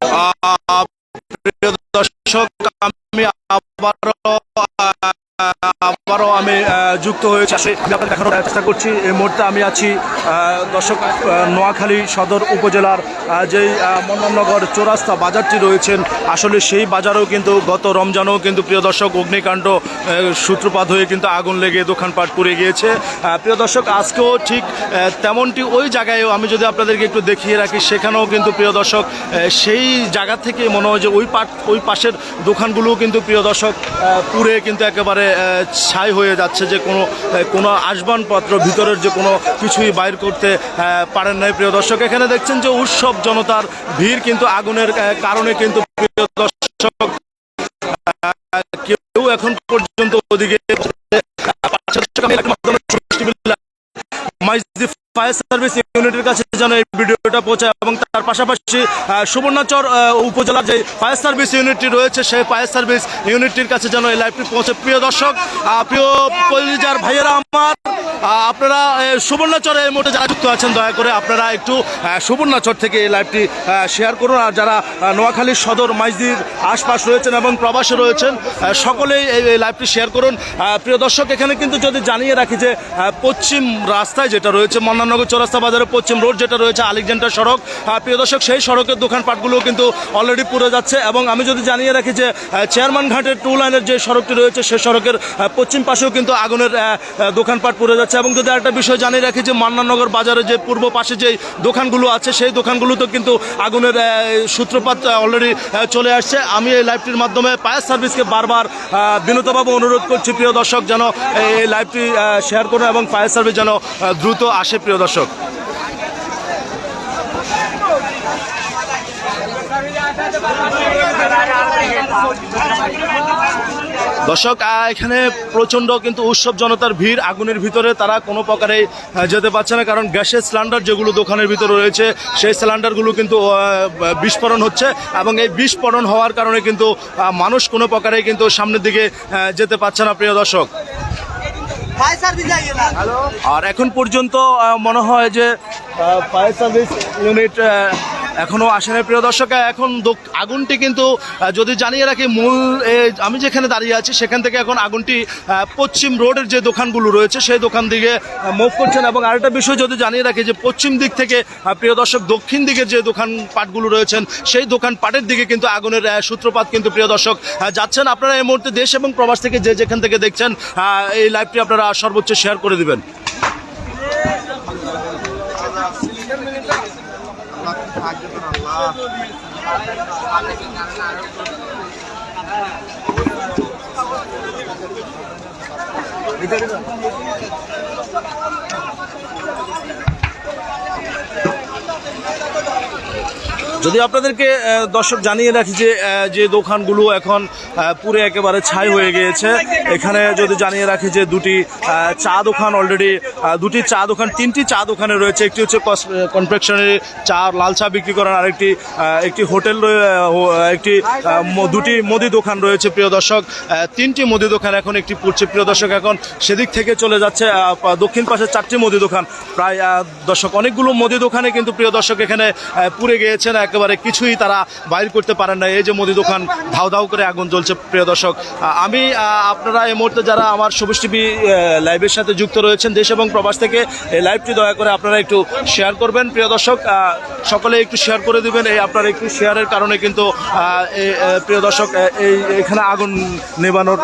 আহ, প্রিয় যুক্ত হয়েছে। আমি আপনাদের দেখানোর চেষ্টা করছি। এই মুহূর্তে আমি আছি দর্শক নোয়াখালী সদর উপজেলার যেই আহ, মন্নাননগর চৌরাস্তা বাজারটি রয়েছেন আসলে সেই বাজারেও কিন্তু গত রমজানেও কিন্তু প্রিয় দর্শক অগ্নিকাণ্ড সূত্রপাত হয়ে কিন্তু আগুন লেগে দোকানপাট পুড়ে গিয়েছে। প্রিয় দর্শক আজকেও ঠিক তেমনটি ওই জায়গায়ও আমি যদি আপনাদেরকে একটু দেখিয়ে রাখি সেখানেও কিন্তু প্রিয় দর্শক সেই জায়গা থেকে মনে হয় যে ওই পাট ওই পাশের দোকানগুলোও কিন্তু প্রিয় দর্শক পুড়ে কিন্তু একেবারে ছাই হয়ে যাচ্ছে যে কোনো আহ, কোনো আসবানপত্র ভিতরের যে কোনো কিছুই বাইর করতে পারেন নাই প্রিয় দর্শক। এখানে দেখছেন যে উৎসব জনতার ভিড় কিন্তু আগুনের কারণে কিন্তু প্রিয় দর্শক কেউ এখন পর্যন্ত ওদিকে ফায়ার সার্ভিস ইউনিটের কাছে যেন এই ভিডিওটা পৌঁছায় এবং তার পাশাপাশি সুবর্ণচর উপজেলার যে ফায়ার সার্ভিস ইউনিটটি রয়েছে সেই ফায়ার সার্ভিস ইউনিটটির কাছে যেন এই লাইভটি পৌঁছে। প্রিয় দর্শক প্রিয় পরিজার ভাইয়েরা আমার আপনারা সুবর্ণচরে এই মুহূর্তে যারা যুক্ত আছেন দয়া করে আপনারা একটু সুবর্ণাচর থেকে এই লাইভটি শেয়ার করুন। আর যারা আহ, নোয়াখালীর সদর মাইজদির আশপাশ রয়েছেন এবং প্রবাসে রয়েছেন সকলেই এই লাইভটি শেয়ার করুন। প্রিয় দর্শক এখানে কিন্তু যদি জানিয়ে রাখি যে পশ্চিম রাস্তায় যেটা রয়েছে মন্নানগর চৌরাস্তা বাজারের পশ্চিম রোড যেটা রয়েছে আলেকজান্ডার সড়ক। প্রিয় দর্শক, সেই সড়কের দোকানপাটগুলো কিন্তু অলরেডি পুড়ে যাচ্ছে এবং আমি যদি জানিয়ে রাখি যে চেয়ারম্যান ঘাটের টু লাইনের যে সড়কটি রয়েছে সেই সড়কের পশ্চিম পাশেও কিন্তু আগুনের দোকানপাট পুড়ে যাচ্ছে এবং যদি একটা বিষয় জানিয়ে রাখি যে, মান্নানগর বাজারে যে পূর্ব পাশে যে দোকানগুলো আছে, সেই দোকানগুলোতে কিন্তু আগুনের সূত্রপাত অলরেডি চলে আসছে। আমি এই লাইভটির মাধ্যমে ফায়ার সার্ভিসকে বারবার বিনীতভাবে অনুরোধ করছি, প্রিয় দর্শক, যেন এই লাইভটি শেয়ার করুন এবং ফায়ার সার্ভিস যেন দ্রুত আসে, প্রিয় দর্শক। দর্শক এখানে প্রচণ্ড কিন্তু উৎসব জনতার ভিড়। আগুনের ভিতরে তারা কোনো প্রকারে যেতে পারছে না, কারণ গ্যাসের সিলিন্ডার যেগুলো দোকানের ভিতরে রয়েছে, সেই সিলিন্ডারগুলো কিন্তু বিস্ফোরণ হচ্ছে এবং এই বিস্ফোরণ হওয়ার কারণে কিন্তু মানুষ কোনো প্রকারে কিন্তু সামনের দিকে যেতে পারছে না, প্রিয় দর্শক। আর এখন পর্যন্ত মনে হয় যে ফায়ার সার্ভিস ইউনিট এখনও আসে নাই। প্রিয় দর্শক, এখন আগুনটি কিন্তু যদি জানিয়ে রাখি, মূল আমি যেখানে দাঁড়িয়ে আছি, সেখান থেকে এখন আগুনটি পশ্চিম রোডের যে দোকানগুলো রয়েছে, সেই দোকান দিকে মুভ করছেন। এবং আরেকটা বিষয় যদি জানিয়ে রাখি, যে পশ্চিম দিক থেকে প্রিয় দর্শক, দক্ষিণ দিকের যে দোকান পাটগুলো রয়েছেন, সেই দোকান পাটের দিকে কিন্তু আগুনের সূত্রপাত কিন্তু, প্রিয় দর্শক যাচ্ছেন। আপনারা এই মুহূর্তে দেশ এবং প্রবাস থেকে যে যেখান থেকে দেখছেন এই লাইভটি আপনারা সর্বোচ্চ শেয়ার করে দিবেন। ভিতরে যদি আপনাদেরকে দর্শক জানিয়ে রাখি যে যে দোকানগুলো এখন পুরে একেবারে ছাই হয়ে গিয়েছে, এখানে যদি জানিয়ে রাখি যে দুটি চা দোকান অলরেডি দুটি চা দোকান, তিনটি চা দোকানে রয়েছে, একটি হচ্ছে কনফেকশনারি চা, লাল চা বিক্রি করার আরেকটি একটি হোটেল একটি দুটি মুদি দোকান রয়েছে, প্রিয় দর্শক। তিনটি মুদি দোকান এখন একটি পড়ছে, প্রিয় দর্শক। এখন সেদিক থেকে চলে যাচ্ছে দক্ষিণ পাশে চারটি মুদি দোকান। প্রায় দর্শক, অনেকগুলো মুদি দোকানে কিন্তু প্রিয় দর্শক এখানে পুড়ে গিয়েছেন। একেবারে কিছুই তারা বাইর করতে পারেন না এই যে মুদি দোকান ধাউ ধাউ করে আগুন জ্বলছে প্রিয় দর্শক আমি আপনারা এই মুহূর্তে যারা আমার সবুজ টিভি লাইভের সাথে যুক্ত রয়েছেন দেশ এবং প্রবাস থেকে এই লাইভটি দয়া করে আপনারা একটু শেয়ার করবেন প্রিয় দর্শক সকলে একটু শেয়ার করে দিবেন এই আপনার একটু শেয়ারের কারণে কিন্তু প্রিয় দর্শক এই এখানে আগুন নেবানোর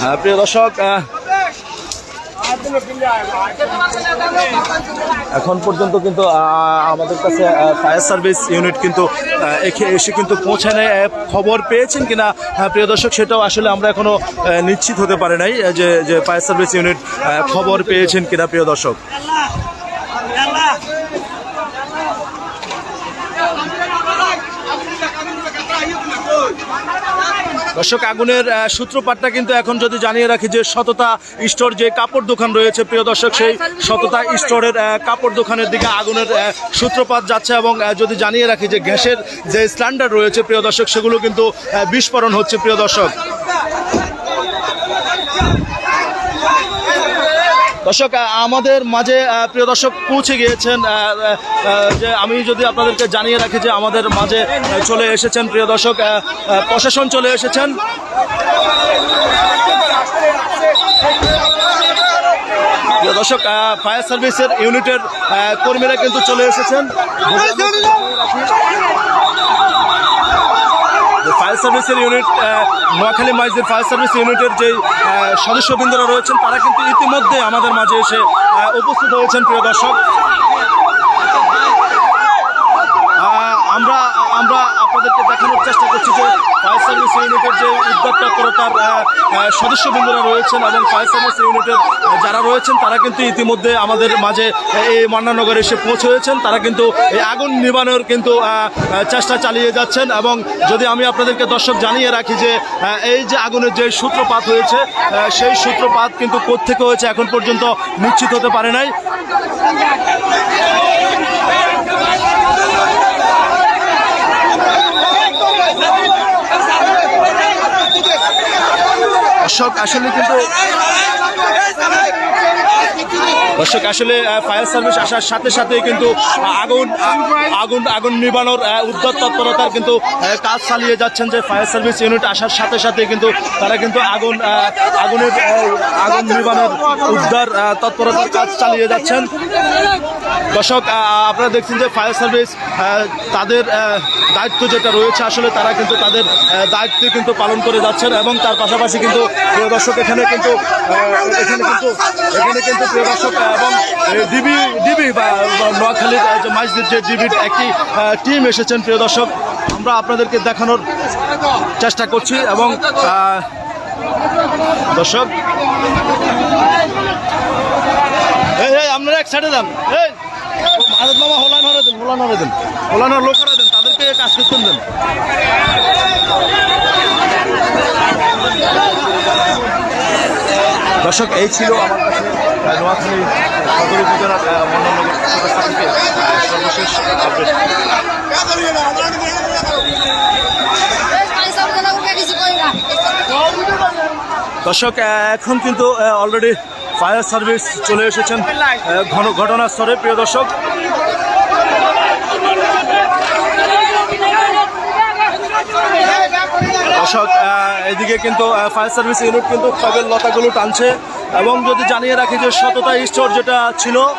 হ্যাঁ, প্রিয় দর্শক এখন পর্যন্ত কিন্তু আমাদের কাছে ফায়ার সার্ভিস ইউনিট কিন্তু এসে কিন্তু পৌঁছে নেয় খবর পেয়েছেন কিনা? হ্যাঁ, প্রিয় দর্শক সেটাও আসলে আমরা এখনও নিশ্চিত হতে পারে নাই যে ফায়ার সার্ভিস ইউনিট খবর পেয়েছেন কিনা প্রিয় দর্শক? দর্শক আগুনের সূত্রপাতটা কিন্তু এখন যদি জানিয়ে রাখি যে সততা স্টোর যে কাপড় দোকান রয়েছে প্রিয় দর্শক সেই সততা স্টোরের কাপড় দোকানের দিকে আগুনের সূত্রপাত যাচ্ছে এবং যদি জানিয়ে রাখি যে গ্যাসের যে স্ট্যান্ডার্ড রয়েছে প্রিয় দর্শক সেগুলো কিন্তু বিস্ফোরণ হচ্ছে প্রিয় দর্শক। দর্শক আমাদের মাঝে প্রিয় দর্শক পৌঁছে গিয়েছেন যে আমি যদি আপনাদেরকে জানিয়ে রাখি যে আমাদের মাঝে চলে এসেছেন, প্রিয় দর্শক প্রশাসন চলে এসেছেন। দর্শক ফায়ার সার্ভিসের ইউনিটের কর্মীরা কিন্তু চলে এসেছেন। ফায়ার সার্ভিসের ইউনিট নোয়াখালী মাইজের ফায়ার সার্ভিস ইউনিটের যে সদস্যবৃন্দরা রয়েছেন, তারা কিন্তু ইতিমধ্যে আমাদের মাঝে এসে উপস্থিত হয়েছেন, প্রিয় দর্শক আহ, আমরা আমরা আপনাদেরকে দেখানোর চেষ্টা করছি যে ফায়ার সার্ভিস ইউনিটের যে আহ, আহ, সদস্যবৃন্দরা রয়েছেন এবং ফায়ার সার্ভিস ইউনিটের যারা রয়েছেন তারা কিন্তু ইতিমধ্যে আমাদের মাঝে এই মান্নানগরে এসে পৌঁছে হয়েছেন তারা কিন্তু এই আগুন নিবানোর কিন্তু চেষ্টা চালিয়ে যাচ্ছেন এবং যদি আমি আপনাদেরকে দর্শক জানিয়ে রাখি যে এই যে আগুনের যে সূত্রপাত হয়েছে সেই সূত্রপাত কিন্তু কোত্থেকে হয়েছে এখন পর্যন্ত নিশ্চিত হতে পারে নাই। দর্শক আসলে কিন্তু দর্শক, আসলে ফায়ার সার্ভিস আসার সাথে সাথে কিন্তু আগুন আগুন আগুন নিবানোর উদ্যোগ তৎপরতার কিন্তু কাজ চালিয়ে যাচ্ছেন যে ফায়ার সার্ভিস ইউনিট আসার সাথে সাথে কিন্তু তারা কিন্তু আগুন আগুনের আগুন নিবানোর উদ্ধার তৎপরতার কাজ চালিয়ে যাচ্ছেন। দর্শক আপনারা দেখছেন যে ফায়ার সার্ভিস তাদের দায়িত্ব যেটা রয়েছে, আসলে তারা কিন্তু তাদের দায়িত্ব কিন্তু পালন করে যাচ্ছেন এবং তার পাশাপাশি কিন্তু দর্শক, এখানে কিন্তু এখানে কিন্তু এখানে কিন্তু প্রিয় দর্শক এবং ডিবি ডিবি বা নোয়াখালীর যে মাইজদের যে ডিবির একটি টিম এসেছেন প্রিয় দর্শক। আমরা আপনাদেরকে দেখানোর চেষ্টা করছি এবং দর্শক এই এই আপনারা এক সাইডে যান। এই আজাদ মামা হোলান হরে দেন হোলান হরে দেন। হোলান হর লোক হরে দেন তাদেরকে কাজ করতে দেন। দর্শক, এই ছিল আমার কাছে নোয়াখালী সদর উপজেলার সর্বশেষ দর্শক এখন কিন্তু অলরেডি ফায়ার সার্ভিস চলে এসেছেন ঘটনাস্থলে। প্রিয় দর্শক দর্শক এদিকে কিন্তু ফায়ার সার্ভিস ইউনিট কিন্তু খগের লতাগুলো টানছে। এবং যদি জানিয়ে রাখি যে সততা স্টোর যেটা ছিল আহ,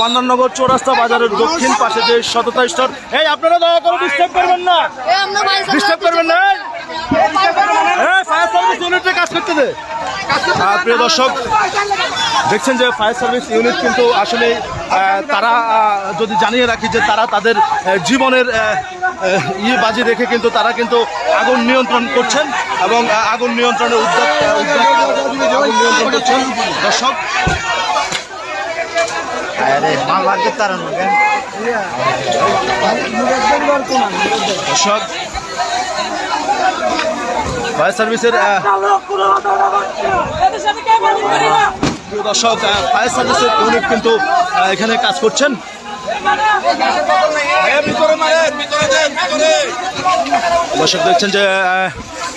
মান্নাননগর চৌরাস্তা বাজারের দক্ষিণ পাশে যে সততা স্টোর এই আপনারা দয়া করে ডিস্টার্ব করবেন না। ডিস্টার্ব করবেন না ফায়ার সার্ভিস ইউনিটে কাজ করতে দে। প্রিয় দর্শক দেখছেন যে ফায়ার সার্ভিস ইউনিট কিন্তু আসলে তারা যদি জানিয়ে রাখি যে তারা তাদের জীবনের ইয়ে বাজি রেখে কিন্তু তারা কিন্তু আগুন নিয়ন্ত্রণ করছেন এবং আগুন নিয়ন্ত্রণের উদ্যোগ আগুন নিয়ন্ত্রণ করছেন দর্শক। দর্শক ফায়ার সার্ভিসের প্রিয় দর্শক ফায়ার সার্ভিসের ইউনিট কিন্তু এখানে কাজ করছেন। দর্শক দেখছেন যে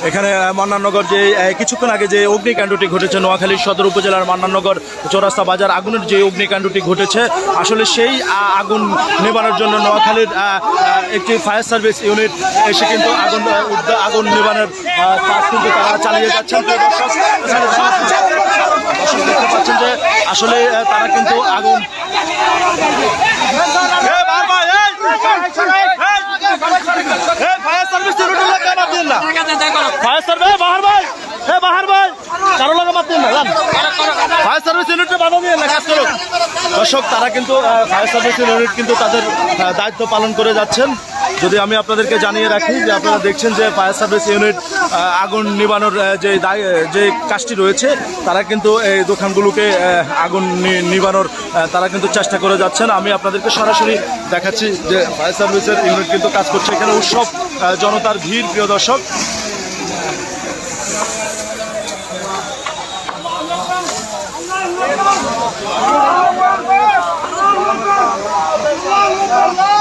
এখানে আহ, মান্নাননগর যে কিছুক্ষণ আগে যে অগ্নিকাণ্ডটি ঘটেছে নোয়াখালী সদর উপজেলার মান্নাননগর চৌরাস্তা বাজার আগুনের যে অগ্নিকাণ্ডটি ঘটেছে আসলে সেই আগুন নেবানোর জন্য নোয়াখালীর একটি ফায়ার সার্ভিস ইউনিট এসে কিন্তু আগুন আগুন নেবানোর কাজ কিন্তু তারা চালিয়ে যাচ্ছেন। দর্শক দেখতে পাচ্ছেন যে আসলে তারা কিন্তু আগুন fire service fire service Bahar ভাই বাহার ভাই কারও লাগে মারতেন না জান ফায়ার সার্ভিস ইউনিটে বাধা দিয়ে না কাজ করুক দর্শক তারা কিন্তু ফায়ার সার্ভিস ইউনিট কিন্তু তাদের দায়িত্ব পালন করে যাচ্ছেন। যদি আমি আপনাদেরকে জানিয়ে রাখি যে আপনারা দেখছেন যে ফায়ার সার্ভিস ইউনিট আগুন নিবানোর যে যে কাজটি রয়েছে তারা কিন্তু এই দোকানগুলোকে আগুন নিবানোর তারা কিন্তু চেষ্টা করে যাচ্ছেন আমি আপনাদেরকে সরাসরি দেখাচ্ছি যে ফায়ার সার্ভিসের ইউনিট কিন্তু কাজ করছে এখানে উৎসব জনতার ভিড় প্রিয় দর্শক Allah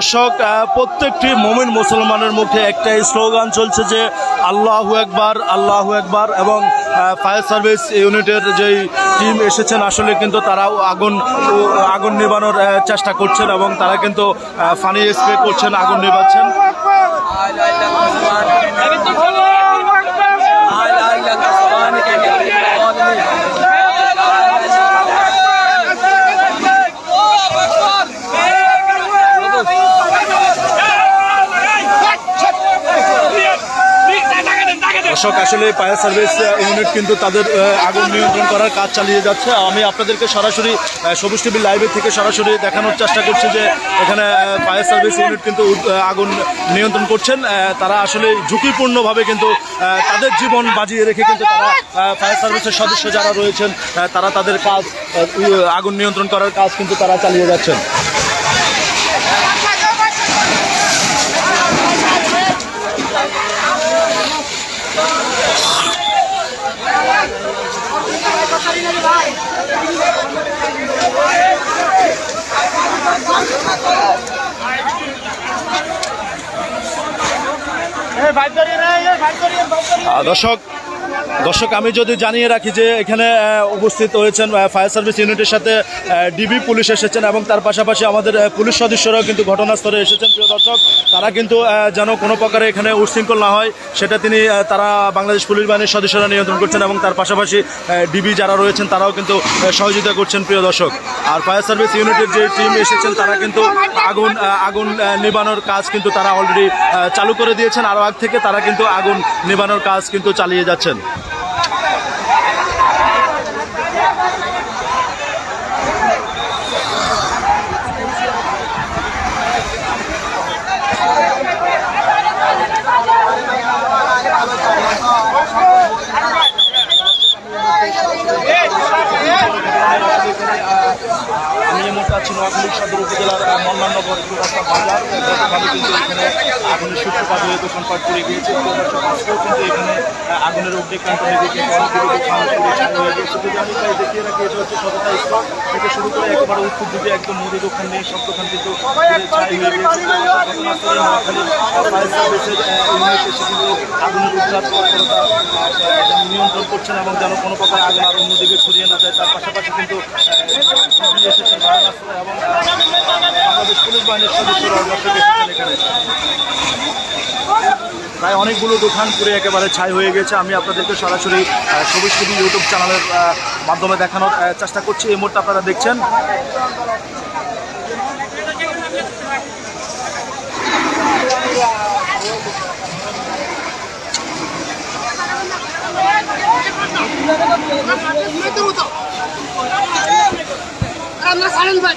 দর্শক প্রত্যেকটি মোমিন মুসলমানের মুখে একটাই স্লোগান চলছে যে আল্লাহ একবার আল্লাহ একবার এবং ফায়ার সার্ভিস ইউনিটের যেই টিম এসেছেন আসলে কিন্তু তারাও আগুন আগুন নেবানোর চেষ্টা করছেন এবং তারা কিন্তু ফানি স্প্রে করছেন, আগুন নেবাচ্ছেন দর্শক, আসলে ফায়ার সার্ভিস ইউনিট কিন্তু তাদের আগুন নিয়ন্ত্রণ করার কাজ চালিয়ে যাচ্ছে। আমি আপনাদেরকে সরাসরি সবুজ টিভি লাইভে থেকে সরাসরি দেখানোর চেষ্টা করছি যে এখানে ফায়ার সার্ভিস ইউনিট কিন্তু আগুন নিয়ন্ত্রণ করছেন। তারা আসলে ঝুঁকিপূর্ণভাবে কিন্তু তাদের জীবন বাজিয়ে রেখে কিন্তু তারা ফায়ার সার্ভিসের সদস্য যারা রয়েছেন তারা তাদের কাজ আগুন নিয়ন্ত্রণ করার কাজ কিন্তু তারা চালিয়ে যাচ্ছেন। দর্শক দর্শক, আমি যদি জানিয়ে রাখি যে এখানে উপস্থিত হয়েছেন ফায়ার সার্ভিস ইউনিটের সাথে ডিবি পুলিশ এসেছেন এবং তার পাশাপাশি আমাদের পুলিশ সদস্যরাও কিন্তু ঘটনাস্থলে এসেছেন। প্রিয় দর্শক, তারা কিন্তু যেন কোনো প্রকারে এখানে উচ্ছৃঙ্খল না হয়, সেটা তিনি তারা বাংলাদেশ পুলিশ বাহিনীর সদস্যরা নিয়ন্ত্রণ করছেন এবং তার পাশাপাশি ডিবি যারা রয়েছেন, তারাও কিন্তু সহযোগিতা করছেন, প্রিয় দর্শক। আর ফায়ার সার্ভিস ইউনিটের যে টিম এসেছেন, তারা কিন্তু আগুন আগুন নেবানোর কাজ কিন্তু তারা অলরেডি চালু করে দিয়েছেন। আরও আগ থেকে তারা কিন্তু আগুন নেবানোর কাজ কিন্তু চালিয়ে যাচ্ছেন আমি এই মুহূর্তে আছি নোয়াখালী সদর উপজেলার আহ, মন্নানগর রাস্তা বাজার গতকালও কিন্তু এখানে আগুনের সূত্রপাত হয়ে দোকানপাট পড়ে গিয়েছে আজকেও কিন্তু এখানে আগুনের অগ্নিকাণ্ড লেগে কিন্তু অনেকগুলো দোকান পুড়ে ছাই হয়ে দেখিয়ে থেকে শুরু করে একেবারে একদম কিন্তু আগুনের নিয়ন্ত্রণ করছেন এবং যেন কোনো প্রকার আগুন আর অন্যদিকে ছড়িয়ে না যায়। তার পাশাপাশি কিন্তু এবং পুলিশ বাহিনীর সদস্যরা এখানে। প্রায় অনেকগুলো দোকান পুরে একেবারে ছাই হয়ে গেছে। আমি আপনাদেরকে সরাসরি সবুজ টিভি ইউটিউব চ্যানেলের মাধ্যমে দেখানোর চেষ্টা করছি। এই মুহূর্তে আপনারা দেখছেন। আমরা সারেন ভাই।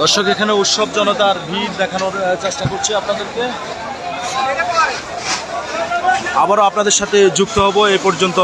দর্শক, এখানে উৎসব জনতার ভিড় দেখানোর চেষ্টা করছি আপনাদেরকে। আবারও আপনাদের সাথে যুক্ত হব, এ পর্যন্ত